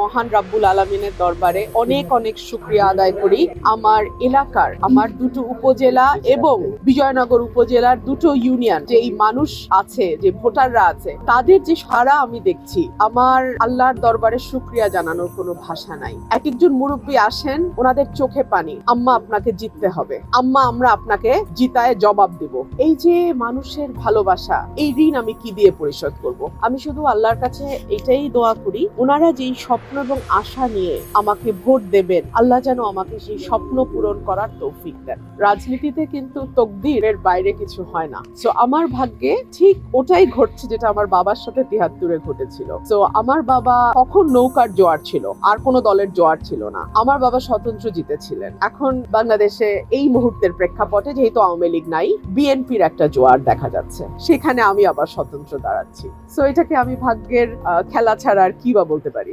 মহান রাব্বুল আলমিনের দরবারে অনেক অনেক শুক্রিয়া আদায় করি। আমার এলাকার, আমার দুটো উপজেলা এবং বিজয়নগর উপজেলার দুটো ইউনিয়ন যে এই মানুষ আছে, যে ভোটাররা আছে, তাদের যে সারা আমি দেখছি, আমার আল্লাহর দরবারে শুক্রিয়া জানানোর কোনো ভাষা নাই। এক একজন মুরব্বী আসেন, ওনাদের চোখে পানি, আম্মা আপনাকে জিততে হবে। আম্মা, আমরা আপনাকে জিতায় জবাব দিব। এই যে মানুষের ভালোবাসা, এই ঋণ আমি কি দিয়ে পরিশোধ করব? আমি শুধু আল্লাহর কাছে এটাই দোয়া করি, ওনারা যেই স্বপ্ন এবং আশা নিয়ে আমাকে ভোট দেবেন। আল্লাহ যেন আমাকে সেই স্বপ্ন পূরণ করার তৌফিক দেন। রাজনীতিতে কিন্তু তকদিরের বাইরে কিছু হয় না। সো আমার ভাগ্যে ঠিক ওটাই ঘটছে যেটা আমার বাবার সাথে তিহাত্তরে ঘটেছিল। তো আমার বাবা কখন নৌকার জোয়ার ছিল, আর কোনো দলের জোয়ার ছিল না। আমার বাবা স্বতন্ত্র জিতেছিলেন। এখন বাংলাদেশে এই মুহূর্তের প্রেক্ষাপটে যেহেতু আওয়ামী লীগ নাই, বিএনপির একটা জোয়ার দেখা যাচ্ছে। সেখানে আমি আবার স্বতন্ত্র দাঁড়াচ্ছি। সো এটাকে আমি ভাগ্যের খেলা ছাড়া আর কি বা বলতে পারি?